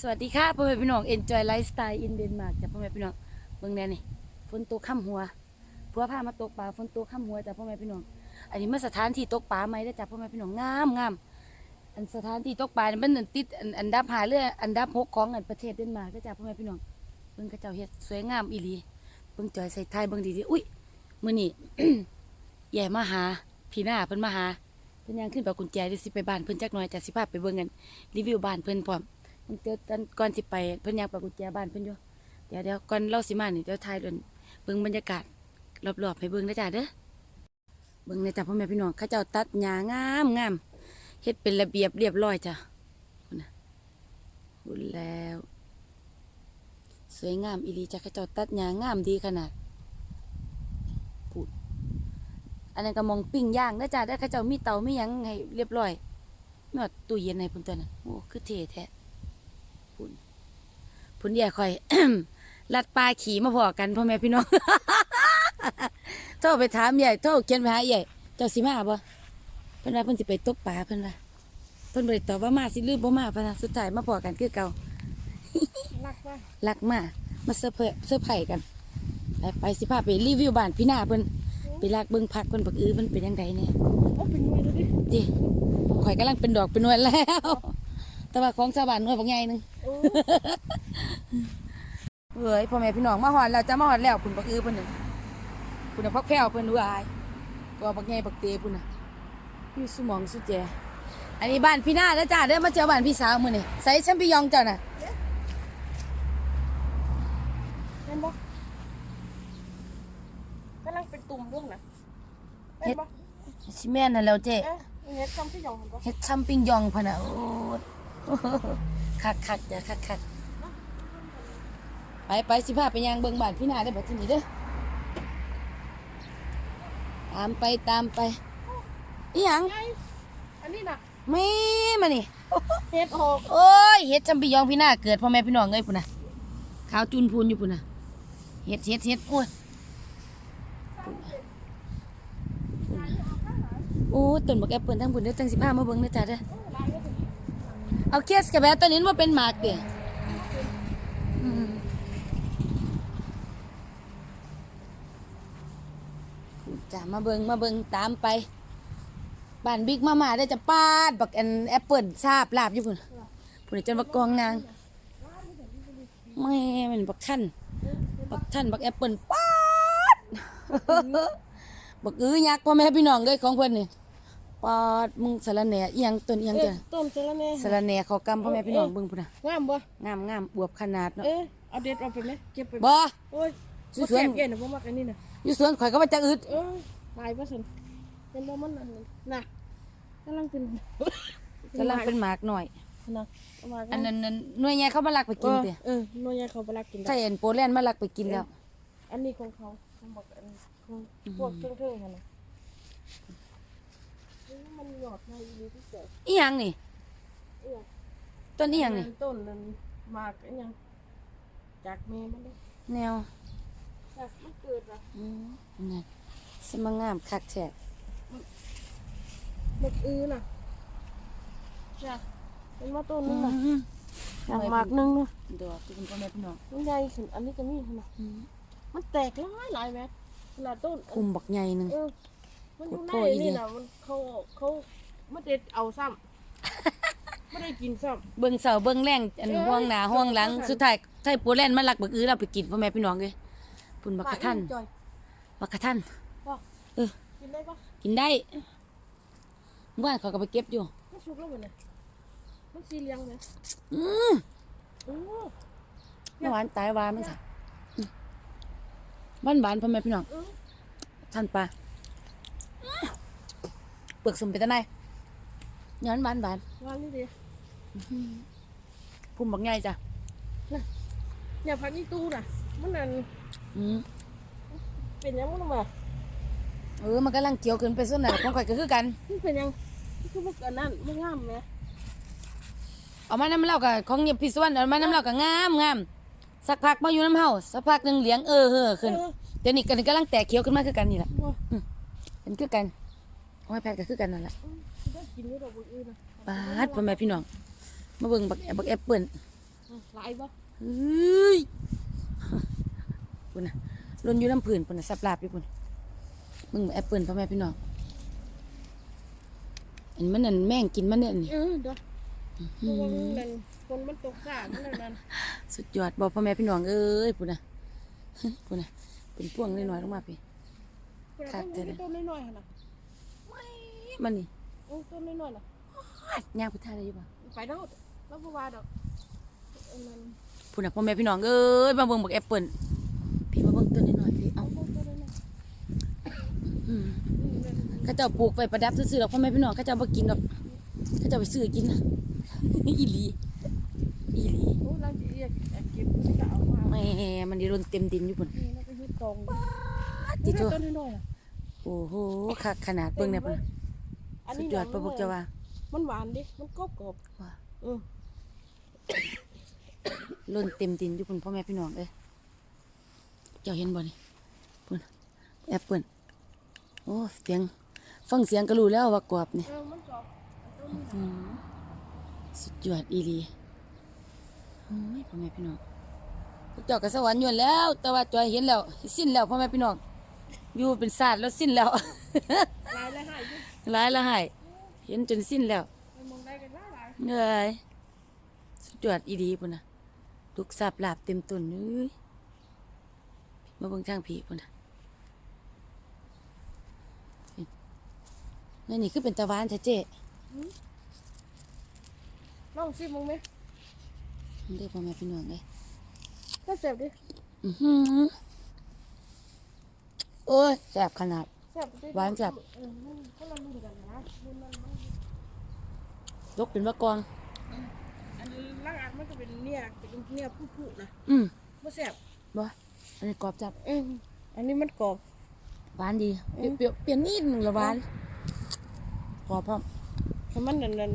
สวัสดีค่ะพ่อแม่พี่น้อง Enjoy Lifestyle in Denmark จ้ะพ่อแม่พี่น้องเบิ่งแน่นี่ฝนตกค่ำหัวผัวพามาตกปลาฝนตกค่ำหัวจ้ะพ่อแม่พี่น้อง อันนี้มันสถานที่ตกปลาไหมได้จ้ะพ่อแม่พี่น้องงามงามอันสถานที่ตกปลานี่มันติดอันดับหาเรื่องอันดับหกของอันประเทศเดนมาร์กเด้จ้ะพ่อแม่พี่น้องเบิ่งเขาเจ้าเฮ็ดสวยงามอีหลีเบิ่งจอยใส่ไทยเบิ่งดีๆอุ้ยมื้อนี้แย่มาหาพี่หน้าเพิ่นมาหาเพิ่นยังขึ้นไปกุญแจเดี๋ยวสิไปบ้านเพิ่นจักหน่อยจ้ะสิพาไปเบิ่งกันรีวิวบ้านเพิ่นพร้อม มันเจอตอนก่อนสิไปเพิ่นอยากไปกุญแจบ้านเพิ่นอยู่เดี๋ยวเดี๋ยวก่อนเล่าสิมานี่เดี๋ยวถ่ายเดินเบิ่งบรรยากาศรอบๆให้เบิ่งนะจ๊ะเด้อเบิ่งในจ๊ะพ่อแม่พี่น้องเขาเจ้าตัดหญ้างามงามเฮ็ดเป็นระเบียบเรียบร้อยจ้ะพุ่นะพุ่นแล้ว สวยงามอีหลีจ้ะเขาเจ้าตัดหญ้างามดีขนาดพูดอันนั้นก็มองปิ้งย่างนะจ๊ะเด้อเขาเจ้ามีเตามีหยังให้เรียบร้อยมีฮอดตู้เย็นให้เพิ่นตัวน่ะโอ้คือเท่แท้ พุ่นพุ่นใหญ่ข่อย ลัดปลาขี่มาพอกันพ่อแม่พี่น้องโทรไปถามใหญ่โทรเขียนไปหาใหญ่เจ้าสิมาบ่เพิ่นว่าเพิ่นสิไปตกปลาเพิ่นว่าเพิ่นบ่ได้ตอบว่ามาสิลืมบ่มาพะนะสุดท้ายมาพอกันคือเก่ารักว่ารักมามาเซอร์ไพรส์เซอร์ไพรส์กันไปไปสิพาไปรีวิวบ้านพี่นาเพิ่นไปลากเบิ่งผักเพิ่นบักอื้อเพิ่นเป็นจังไดเนี่ยโอ้เป็นมวยดูดิดิข่อยกำลังเป็นดอกเป็นหนวลแล้ว แต่ว่าของชาวบ้านหน่วยบักใหญ่หนึงโอ้ เฮ้ยพ่อแม่พี่น้องมาหอดแล้วจะมาหอดแล้วคุณบักอือเพิ่นน่ะคุณน่ะพักแพ้วเพิ่นดูอายตัวบักใหญ่บักเตพุ่นน่ะอยู่สมองสุดแจอันนี้บ้านพี่นาแล้วจ้าเด้อมาเจอบ้านพี่สาวมื้อนี่ใส่ฉันพี่ยองเจ้าน่ะเห็นบ่กำลังเป็นตุ่มด้วยนะเห็นบ่สิแม่นน่ะแล้วเจ้เอ๊ะเห็ดคำที่ยองเห็นบ่เฮ็ดชัมปิงยองพุ่นน่ะโอ้ คักคักๆจ้ะคักคักๆไปไปสิพาไปย่างเบิ่งบ้านพี่นาได้อบัดทีนี้เด้อตามไปตามไปอีหยังไงอันนี้น่ะแม่มานี่เห็ดหอกโอ้ยเฮ็ดจำปียองพี่หน้าเกิดพ่อแม่พี่น้องเอ้ยพุ่นน่ะขาวจุนพูนอยู่พุ่นน่ะเฮ็ดเฮ็ดเฮ็ดโอ้ยพุ่นน่ะพุ่นน่ะโอ้ต้นบักแอปเปิลทั้งพุ่นเด้อจังสิพามาเบิ่งเด้อจ้าเด้อ เอาเคสกับแบบตัวนี้ว่าเป็นหมากเด้ออืมพุ่นจ้ามาเบิงมาเบิงตามไปบ้านบิ๊กมามาได้จะปาดบักแอนแอปเปิลทราบลาบอยู่พุ่นผู้ใดจนบักกองนางแม่มันบักท่านบักท่านบักแอปเปิลปาดบักอื้อยักษ์พ่อแม่พี่น้องเลยของเพิ่นนี่ ป๊าดมึงสะระแหน่อีหยังต้นอีหยังเอ๊ะจ้ะต้นเจระแหน่สะระแหน่เขากำพ่อแม่พี่น้องเบิ่งพุ่นน่ะงามบ่งามงามอวบขนาดเนาะเอ๊ะเอาเด็ดเอาไปไหมเก็บไปบ่ โอ้ยสบ่วยๆแซ่บเย็นนะบ่มักอันนี้น่ะอยู่สวนข่อยก็ว่าจะอึดเออลายบ่ซั่นเป็นบ่มันอันนั้นน่ะกำลังเป็นกำลังเป็นหมากหน่อย น่ะเอามาอันนั้นนั้นหน่วยใหญ่เขามาลักไปกินเด้เออหน่วยใหญ่เขาบ่รักกินดอก ใช่อันโปแลนด์มาลักไปกินแล้ว อันนี้ของเขาเขาบอกอันของพวกเครื่องเทิงกันนะนี่ มันหยอดในนี้ที่เกิดอีหยังนี่เอื้อต้นอีหยังนี่ ต้นนั้นหมากอันยังจากแม่มันเลยแนวจากมันเกิดอะอืมนั่นสมางามคักแท้หมกอื้อน่ะจ้ะเป็นว่าต้นนึงน่ะอืมจากหมากนึงน่ะดอกที่คุณพ่อแม่พี่น้องมันใหญ่ขึ้นอันนี้ก็มีขนาดอืมมันแตกหลายหลายแมตขนาดต้นคุมบักใหญ่หนึงเออ มันอยู่ในโคตรอีนี่เลยน่ะมันเขาเขาไม่ได้เอาซ้ำไม่ได้กินซ้ำ เบิ่งเสาเบิ่งแรงอันเอ้ยห่วงหน้าห่วงหลังสงสารสุดท้ายไทยปูแลนด์มาลักบักอื้อเราไปกินพ่อแม่พี่น้องเลยปุ่นบักกะทันจอยบักกะทันว่าเออกินได้ปะกินได้เมื่อวานเขาก็ไปเก็บอยู่ มันสุกแล้วเหมือนเนี่ยมันสีเหลียงไหมอืมโอ้เมื่อวานตายหวานมันจ้ะบ้านหวานพ่อแม่พี่น้องเออทันปลา เปลือกสมเป็นตะไนย้อนหวานหวานวางนี่ดิพุ่มบักใหญ่จ้ะเนี่ยพักนี่ตู้น่ะมันนั่นอืมเป็นยังมันมาเออมันกำลังเกี่ยวขึ้นไปส่วนไหนของข่อยก็คือกันมันเป็นยังมันคือพวกอันนั้นมันงามไหมเอามาน้ำเหล้ากับของเงียบพิศวรรณเอามาน้ำเหล้ากับงามงามสักพักมาอยู่น้ำเฮาสักพักหนึ่งเหลียงเออเฮ้อขึ้นเออเดี๋ยวนี้กันกำลังแตกเขียวขึ้นมาคือกันนี่แหละว่า เป็นคือกันห้อยแพทย์ก็คือกันนั่นแหละเออได้กินด้วยดอกบัวอื่นนะปาดพ่อแม่พี่น้อง มาเบิ่งบักแอบักแอปเปิ้ลอืหลายบ่เฮ้ยปุ่นน่ะลนอยู่น้ำผืนปุ่นน่ะสับลาบอยู่ปุ่นมึงแอปเปิลพ่อแม่พี่น้องอันมันนั่นแม่งกินมันเนี่ยนี่เออเด้อเพราะว่ามันนั่นคนมันตกสาดนั่นนั่นสุดยอดบอกพ่อแม่พี่น้องเอ้ยปุ่นน่ะปุ่นน่ะเป็นพวงน้อยๆลงมาพี่ คนคัละกต้นเด้อต้นน้อยๆหั่นน่ะมันนี่โอ้ต้นน้อยๆน่ะย่างพุทธาได้อยังบ่ไปเนาะแล้วบ่ว่าดอกอันนั้นปุ่นน่ะพ่อแม่พี่น้องเอ้ยมาเบิ่งบักแอปเปิลพี่มาเบิ่งต้นน้อยๆพี่เอาเอ้าต้นน้อยอืมๆอืมนั่นเขาเจ้าปลูกไปประดับซื่อๆหรอกพ่อแม่พี่น้องเขาเจ้าบ่กินหรอกเขาเจ้าไปซื้อกินนะอีหลีอีหลีโอ้ลังสิเรียกเก็บมันจะเอามาแหม่มันดีรนเต็มดินอยู่พุ่นนี่แล้วก็เฮ็ดตอง ติโตต้นน้อยๆน่ะโอ้โหคักขนาดเบิ่งเนี่ยพุ่นอันสุนี้ดยอดหพระพุทธเจ้าว่า มันหวานดิ มันกรอบกรอบว่าเออล้นเต็มดินอยู่พุ่นพ่อแม่พี่น้องเอ้ยเจ้าเห็นบ่นี่พุ่นแอปเปิลโอ้เสียง ฟังเสียงก็รู้แล้วว่ากรอบนี่เออมันกรอบต้นนี้อืมสุดยอดอีหลีโอ้ยพ่อแม่พี่น้องพวกเจ้าก็สวรรค์อยวนแล้ว แต่ว่าจอยเห็นแล้วสิ้นแล้วพ่อแม่พี่น้อง อยู่เป็นศาสตร์แล้วสิ้นแล้วลายละหายดิหลายละหายเห็นจนสิ้นแล้วไปมองได้กันว่าหลายเหนื่อยสุดยอดอีดีปุ่นนะลูกสับลาบเต็มต้นเอ้ยมาเบิ่งทางผีปุ่นนะนี่นี่คือเป็นตะวันแท้เจ๊ลองสิมองไหมมันได้พ่อแม่พี่น้องเลยก็เสียบดิ อือหือ โอ้ยแสบขนาดเสียบดิหวานจัด เออมันก็ละรุ่นกันนะรุ่นนั้นมันยกเป็นว่ากอง อันล่างอันมันก็เป็นเนี่ยเป็นเนี่ยผู้ๆนะอืมบ่เสียบบ่อันนี้กรอบจับเอออันนี้มันกรอบ หวานดีเปรี้ยวเปรี้ยวเปรี้ยวนิดหนึ่งละหวานกรอบพร้อม ถ้ามันนั่นนั่น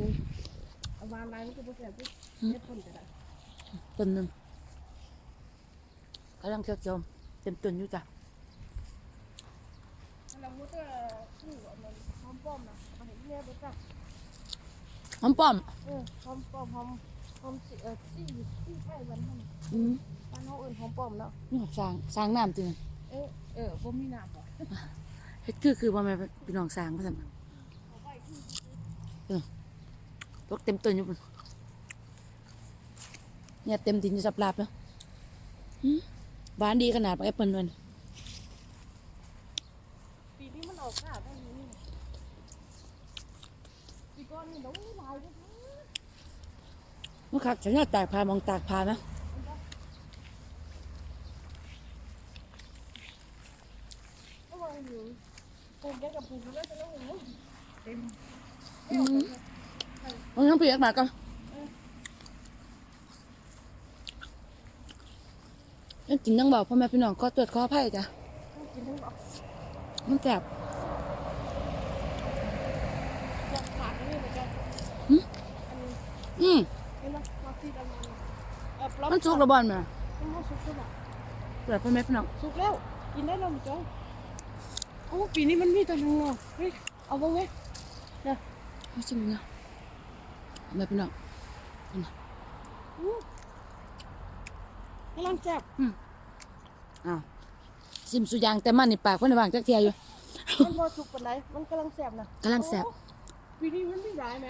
เอาวางลายมันก็บ่เสียบดิอืม เฮ็ดพ่นก็ได้ต้นหนึ่งกำลังเคี้ยวๆเต็มต้นอยู่จ้ะ แล้วมันก็ชื่ออันนั้น หอมป้อมนะมาเห็นเนี่ยบ่จักหอมป้อมเออหอมป้อมหอมหอมสิเออซี่ซี่ไข่บ้านเฮาอืมบ้านเฮาเอิ้นหอมป้อมเนาะนี่สร้างสร้างน้ำจริงเออเออบ่มีน้ำบ่เฮ็ดคือคือว่าแม่พี่น้องสร้างว่าซั่นเออตกเต็มต้นอยู่พุ่นเนี่ยเต็มดินอยู่สับลาบแล้วหืมหวานดีขนาดแอปเปิ้ลมันปีนี้มันออก ค่ะได้นี่ปีก่อนนี่น้องลายเด้อเมื่อคักฉันอยากตากผ้ามองตากผ้านะเอาไว้อยู่ปลูกได้กับปลูกแล้วจะต้องเต็มมันทั้งเปียกมาก่อนยังกินยังบอกพ่อแม่พี่น้องก็ตรวจข้อไผ่จ้ะมันแสบ อยากขาดนี่เหมือนกัน หืม อันนี้ อืมเห็นไหมมาที่ดำมันเออปลอมมันสุกระบอนมามันบ่สุกแล้วตรวจพ่อแม่พี่น้องสุกแล้ว กินได้แล้วมั้ยจ้อยโอ้ปีนี้มันมีตัวหนึงเนาะเฮ้ยเอาบ้างไหมไม่ใช่มึงนะพ่อแม่พี่น้องอู้กำลังแซ่บอ้าวซิมสุยางแต่มันในปากเพิ่นวางจักเทียอยู่มันบ่สุกปานใดมันกำลังแซ่บนะกำลังแซ่บโอ้ปีนี้มันไม่ได้ไหม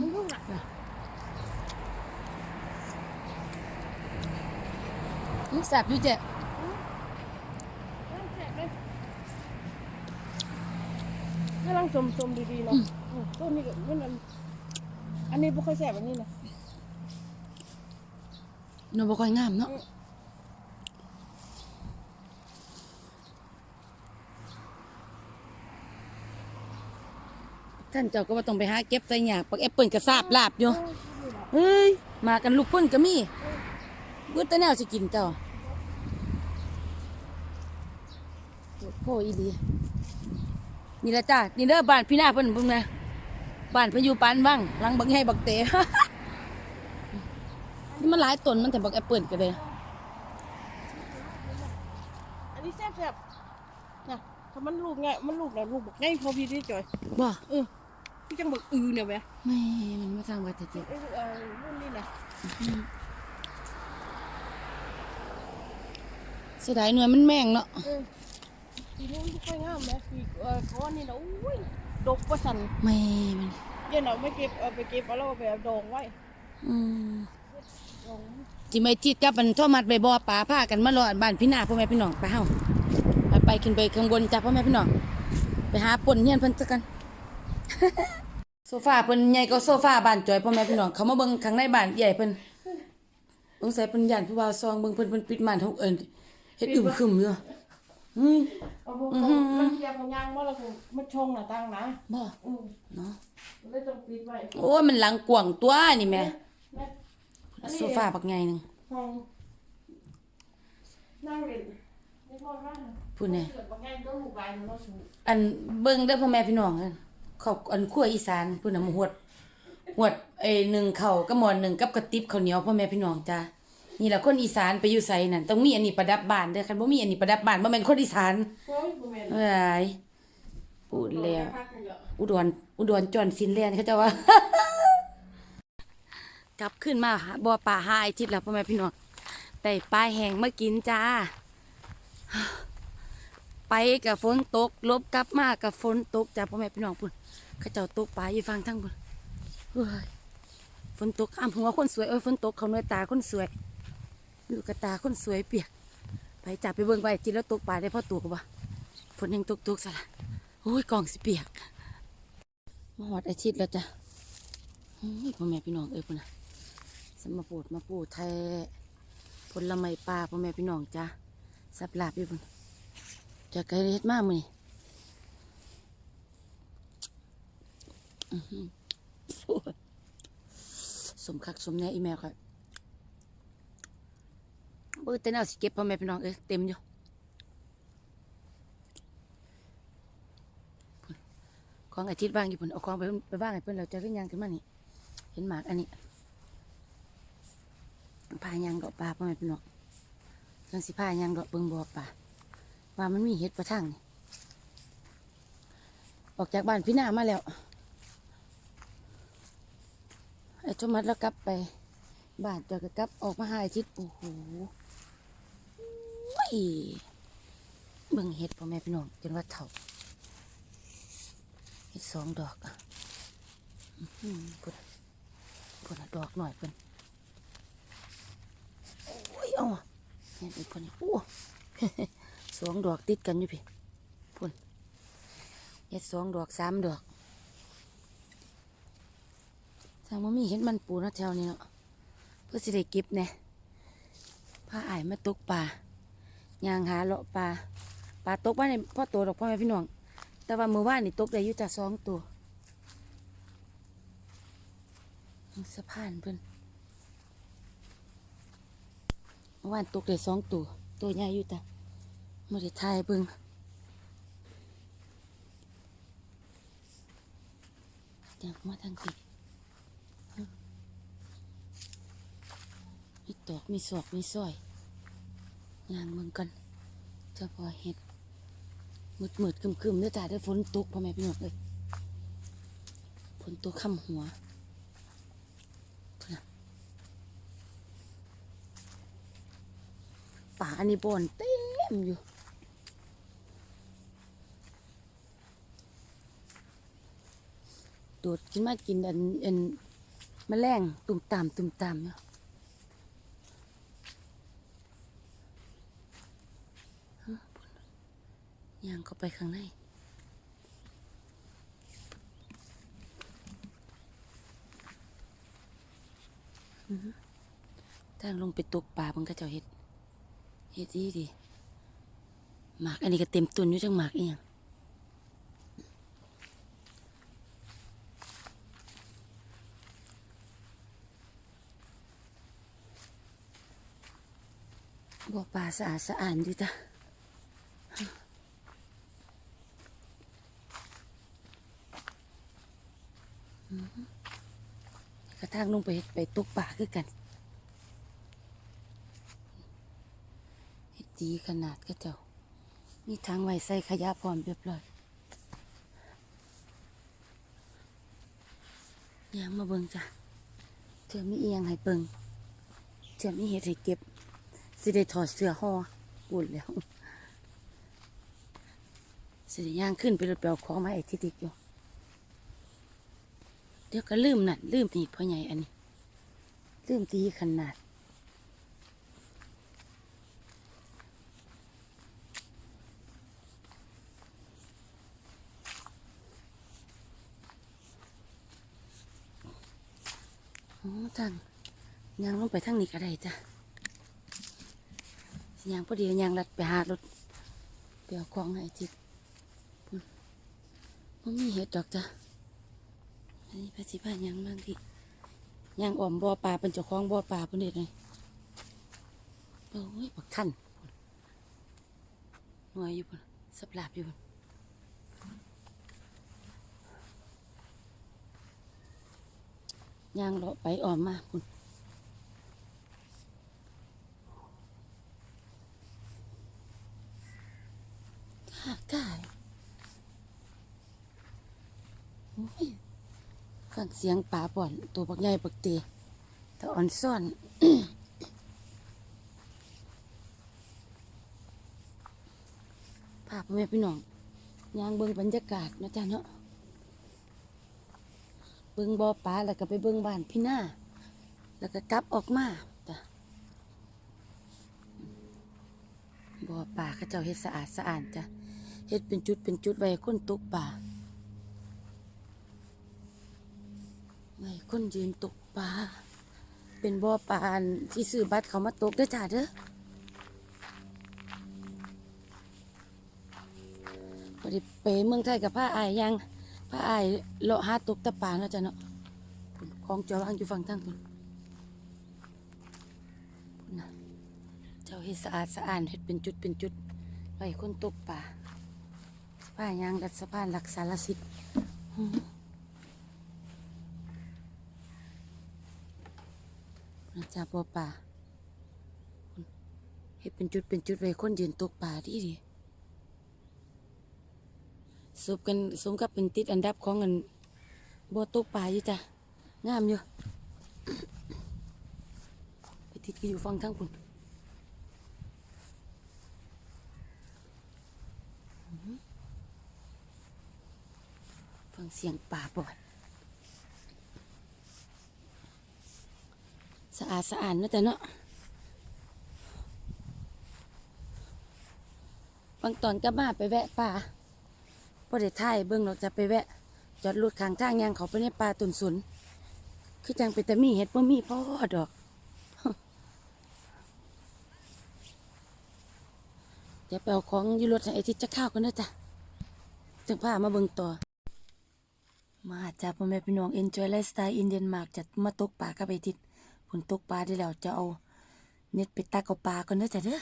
มันลูกน่ะมันแซ่บอยู่เจ๊กำลังแซ่บเลยกำลังสมๆดีๆเนาะอืมต้นนี้ก็มันอันอันนี้บ่ค่อยแซ่บอันนี้นะเนาะบ่ค่อยงามเนาะ ท่านเจ้าก็ว่าต้องไปหาเก็บใส่หยากปักแอปเปิลกระซาบลาบอยู่เฮ้ยมากันลูกพุ่นก็มีเบิดแต่แนวสิกินเจ้าโอ้อีหลีนี่แหละจ้านี่เด้อบ้านพี่นาเพิ่นเบิ่งนะบ้านเพิ่นอยู่ปานว่างหลังบักใหญ่บักเตนี่มันหลายต้นมันแต่บักแอปเปิลก็เลยอันนี้แซ่บๆนะถ้ามันลูกไงมันลูกนะลูกบอกไงพอพี่ที่จ่อยบ่เออ พี่จังบอกอือเนี่ยไหมไม่มันมาสร้างไว้แต่เจ็บไอ้เอ่อรุ่นนี้นะเสียดายหน่วยมันแม่งเนาะเออปีนี้ไม่ค่อยงามนะปีเอ่อก้อนนี่นะอุ้ยดกประสันไม่มันเย็นเอาไม่เก็บเอาไปเก็บเอาแล้วเอาไปเอาดองไว้อืมดองจิไม่จิตกับมันโทอมัดใบบ่อป่าพากันมารอบ้านพี่นาพ่อแม่พี่น้องไปเฮาไปไปขึ้นไปข้างบนจ้ะพ่อแม่พี่น้องไปหาปนเฮียนเพิ่นซะกัน โซฟาเพิ่นใหญ่ก็โซฟาบ้านจอยพ่อแม่พี่น้องเขามาเบิ่งข้างในบ้านใหญ่เพิ่นสงสัยเพิ่นย่านผู้บ่าวซองเบิ่งเพิ่นเพิ่นปิดม่านเฮาเอิ้นเฮ็ดอึมครึมอยู่อืมเอาพวกเขามันเทียมกับยางว่าเราคงมาชงหน้าต่างนะบ่อืมเนาะเลยต้องปิดไว้โอ้ยมันหลังกว้างตัวนี่แม่แม่อันนี้โซฟาบักใหญ่หนึงห้องนั่งเล่นไม่พอมากพูดแน่เกิดบางแง่ก็ลูกใบมันก็สูงอันเบิ่งเด้อพ่อแม่พี่น้องเอิ้น ขอบอันครัวอีสานพุ่นน่ะหมูหวดหวดเอ้หนึ่งข้าวกับหมอนหนึ่งกับกระติบข้าวเหนียวพ่อแม่พี่น้องจ้านี่แหละคนอีสานไปอยู่ไสนั่นต้องมีอันนี้ประดับบ้านเด้อคันบ่มีอันนี้ประดับบ้านบ่แม่นคนอีสานโอ้ยบ่แม่นเอ้ยพูดแล้วพักเยอะอุดรอุดรจอนซินแลนด์เขาเจะว่า กลับขึ้นมาหาบ่อป่าหาไอทิพย์แล้วพ่อแม่พี่น้องแต่ปลาแห้งมากินจ้า ไปกับฝนตกลบกลับมากับฝนตกจ้าพ่อแม่พี่น้องพุ่นเขาเจ้าตกปลาอยู่ฟังทั้งคนเฮ้ยฝนตกอ้ำหัวคนสวยเอ้ยฝนตกเขาหน่วยตาคนสวยอยู่กับตาคนสวยเปียก ไปจับไปเบิ่งไปจิแล้วตกปลาได้พ่อตัวกบ่ฝนยังตกตกซะละโอ้ยกองสิเปียกมาหอดอาทิตย์แล้วจ้ะพ่อแม่พี่น้องเอ้ยพุ่นนะสมาปูดมาปูดแท้ผลไม้ปลาพ่อแม่พี่น้องจ้ะสับลาบอยู่พุ่นจะไกลเฮ็ดมากมือนี้อื้อหือโอ้ย สมคักสมแน่อีแมวค่ะเบื่อแต่แนวสิเก็บพ่อแม่พี่น้องเอ้ยเต็มอยู่ของอาทิตย์ว่างอยู่พุ่นเอาของไปไปว่างให้เพิ่อนเราจะเรื่องยังขึ้นมานี่ เห็นหมากอันนี้พายังดอกปลาพ่อแม่พี่น้องเรื่องสิพายังดอกเบิ่งบ่อปลาว่ามันมีเห็ดประทังนี่ออกจากบ้านพี่นามาแล้ว ไอ้ชมัดแล้วกลับไป บานเจอก็กลับออกมาหาอาทิตย์โอ้โหโอ้ยเบิ่งเห็ดพ่อแม่พี่น้องจนว่าเถ่าอีกสองดอกอะพุ่นพุ่นดอกหน่อยพิ่นโอ้ยเอาเห็นอีกคนนี้โอ้สองดอกติดกันอยู่พี่พุ่นเฮ็ดสองดอกสามดอก ทางมันมีเห็นมันปูนะแถวนี้เนาะเพื่อสิได้เก็บแหน่พาอ้ายมาตกปลายางหาเลาะปลาปลาตกว่าในพ่อโตดอกพ่อแม่พี่น้อง แต่ว่ามือว่านนี่ตกได้อยู่จากสองตัวสะพานเพิ่นเมื่อวานตกได้สองตัว ตัวใหญ่อยู่จ้ะไม่ได้ทายเบิ่งอยากมาทางนี้มี ตอกมีศอกมีสร้อยย่างเมืองกันเจะพอเห็ดมืดมืดคึมคึมๆเด้อจ้าด้อฝนตกพ่อแม่พี่น้องเอ้ยฝนตกค่ำหัวป่าอันนี้บอนเต็มอยู่โดดขึ้นมากินอันอันแมลงตุ่มตามตุ่มตามเนาะฮะพุ่นน่ะ ย่างเข้าไปข้างในทางลงไปตกปลามันก็เจ้าเฮ็ดเฮ็ดดีดีหมากอันนี้ก็เต็มตุนอยู่จังหมากอีหยังบ่ปลาสะอาดสะอาดดีจ้ะอือฮึกระ ทางลงไปไปตกปลาคือกันเฮ็ดดีขนาดก็เจ้า มีทางไว้ใส่ขยะพร้อมเรียบร้อยยังมาเบิงจ้ะเธอมีเอียงให้เบิงเธอมีเห็ดให้เก็บ สิได้ถอดเสื้อห่อปุ่นแล้ว สิได้ย่างขึ้นไปรถไปเอาของมาไอ้ที่ติดอยู่ ดี๋ยวก็ลืมนั่นลืมนี่พ่อใหญ่อันนี้ ลืมตีขนาด โอ้จังยางลงไปทางนี้ก็ได้จ้ะสยางพอดียางลัดไปหารถไปเอาของให้จิตมันมีเห็ดดอกจ้ะ นนี้พระสิพายังบางทียังอ่อมบ่อปลาเป็นเจ้าของบ่อปลาเพิ่นเด็ดเลยโอ้ยบักท่านหน่วยอยู่พุ่นสับหลาบอยู่พุ่นย่างเลาะไปอ่อมมาคุณข้ากายโอ้ยฟัง เสียงป่าป่อน ตัวบักใหญ่บักเตตะอ่อนซ่อนภาพพ่อแม่พี่น้องย่างเบิ่งบรรยากาศนะจ้ะเนาะเบิ่งบ่อปลาแล้วก็ไปเบิ่งบ้านพี่หน้า แล้วก็กลับออกมาจ้ะบ่อปลาเขาเจ้าเฮ็ดสะอาดสะอาดจ้ะเฮ็ดเป็นจุดเป็นจุดไว้ให้คนตกปลา ไว้ให้คนยืนตกปลา เป็นบ่อปลานที่ซื้อบัตรเขามาตกด้อจ้าเด้อพอดีไปเมืองไทยกับผ้าอายยังพระอายเลาะหาตกตะปาเนาะจ้ะเนาะของเจ้าวางอยู่ฝั่งทางพุ่นะเจ้าเฮ็ดสะอาดสะอาดเฮ็ดเป็นจุดเป็นจุดไว้คนตกป่าป้ายางรัดสะพานหลักสารสิทธิ์หือพุ่ นนะจ้าบัวป่าพุ่นเฮ็ดเป็นจุดเป็นจุดไว้คนยืนตกป่าดีดีสบกันสมกับเป็นติดอันดับของเงินบัวตกปลาอยู่จ้ะงามอยู่ไปติดก็อยู่ฟังทั้งคุณฟังเสียงป่าบ่อย สะอาดสะอาดนะแต่เนาะบางตอนก็มาไปแวะป่าพอได้ถ่ายเบิ่งเราจะไปแวะ จอดรถข้างทางยางเขาไปในป่าตุนสุน คือจังเป็นแต่มีเห็ดบ่มีพ่อดอก เดี๋ยวไปเอาของยูรถไอ้ที่จะข้าวกันนะจ๊ะจังพามาเบิ่งต่อ มาจ้าพ่อแม่พี่น้อง enjoy lifestyle in Denmark จะมาตกปลากับไอทิศ ผลตกปลาได้แล้วจะเอาเน็ตไปตักเอาปลาก่อนเด้อจ้ะเด้อ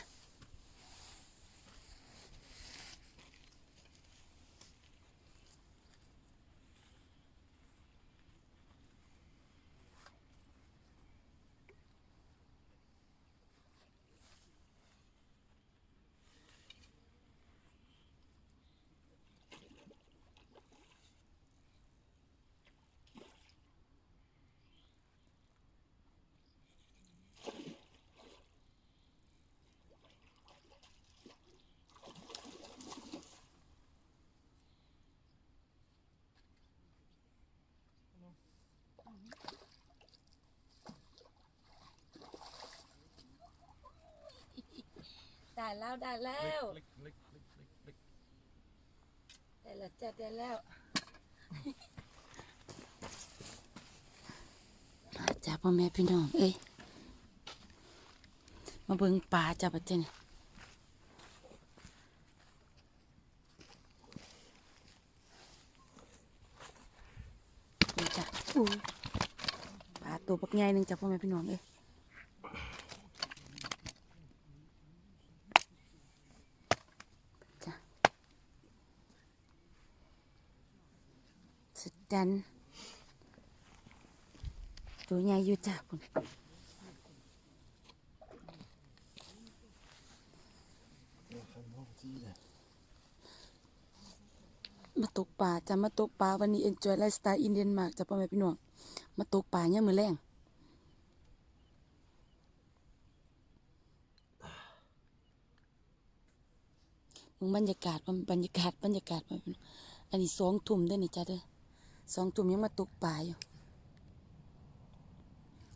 ได้แล้วได้แล้ว Lik, lik, lik, lik, lik. ได้แล้วจ้ะได้แล้วมาจ้าพ่อแม่พี่น้องเอ้ยมาเบิ่งปลาจ้าปัจเจนี่นี่จ้ะอู้ปลาตัวบักใหญ่หนึ่งจ้าพ่อแม่พี่น้องเอ้ยจ้ะ สุดดันตัวใหญ่อยู่จ้าคุณมาตกปลาจะมาตกปลาวันนี้ enjoy lifestyle in Denmark จะพ่อแม่พี่น้องมาตกปลาเนี่ยมือแรงมึงบรรยากาศบรรยากาศบรรยากาศอันนี้สองทุ่มได้อนี่จ้ะเด้อ สองทุ่มยังมาตกปลาอยู่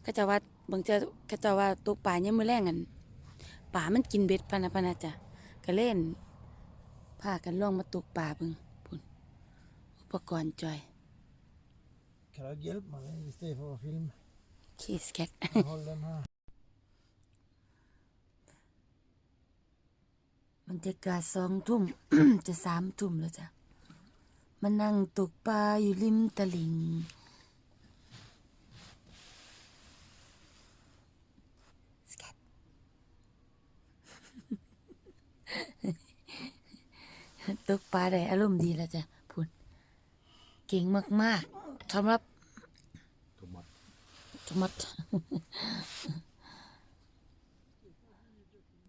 เขาเจะว่าบางเจ้าเขาเจะว่าตกปลาเนี่ยามมือแรงอันป่ามันกินเบ็ดพะนะพะนะจ้ะก็เล่นพากันล่องมาตกปลาเบิ่งพุ่นอุปกรณ์จอย Kan du hjälpa mig istället för att filma? คีสแคท Håll den här. บรรยากาศสองทุ่ม จะสามทุ่มแล้วจ้ะ มานั่งตกปลาอยู่ริมตลิ่งสแคทตกปลาได้อารมณ์ดีแล้วจ้ะพูดเก่งมาก ๆสำหรับ Tomat. สมัด